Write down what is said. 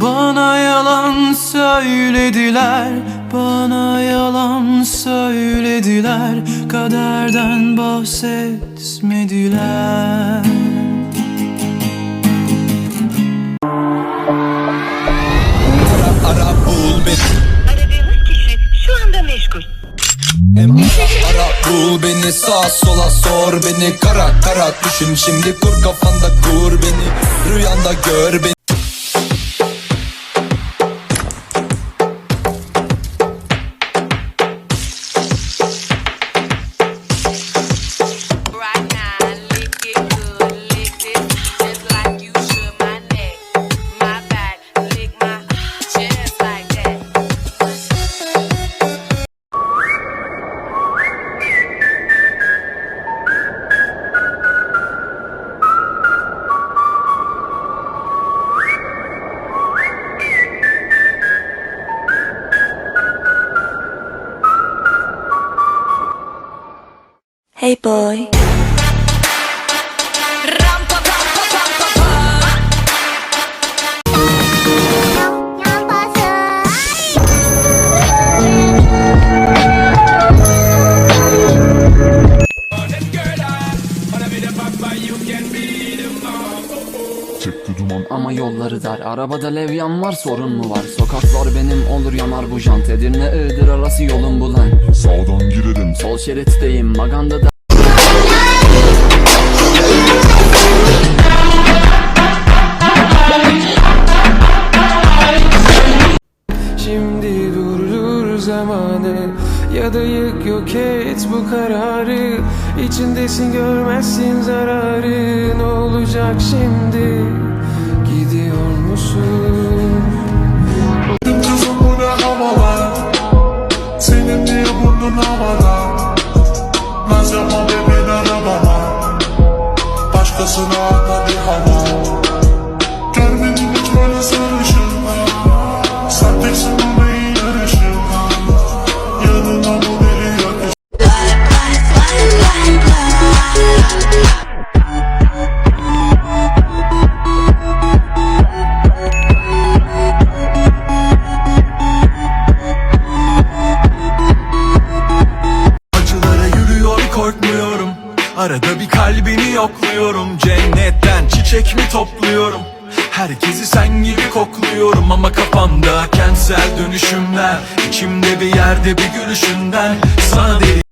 Bana yalan söylediler Bana yalan söylediler. Kaderden bahsetmediler. Ara bul beni. Aradığınız kişi şu anda meşgul. Ara, bul beni. Sağa sola sor beni. Kara kara düşün. Şimdi Kur kafanda kur beni. Rüyanda gör beni Hey boy. Çıktı duman. Ama yolları dar. Arabada levyan var sorun mu var? Sokaklar benim olur yanar bu jant. Edirne Iğdır arası yolun bulan Sağdan girelim Sol şeritteyim Maganda da zamanı Ya da yık yok et bu kararı. İçindesin görmezsin zararı. Ne olacak şimdi? Gidiyor musun? Kızım bu ne havalar Senin niye burnun havada. Naz yapma bebeğin arabama Başkasına atma bir hava. Görmedim hiç böyle sarışın Arada bir kalbini yokluyorum Cennetten çiçek mi topluyorum? Herkesi sen gibi kokluyorum Ama kafamda kentsel dönüşümler İçimde bir yerde bir gülüşünden Sana deli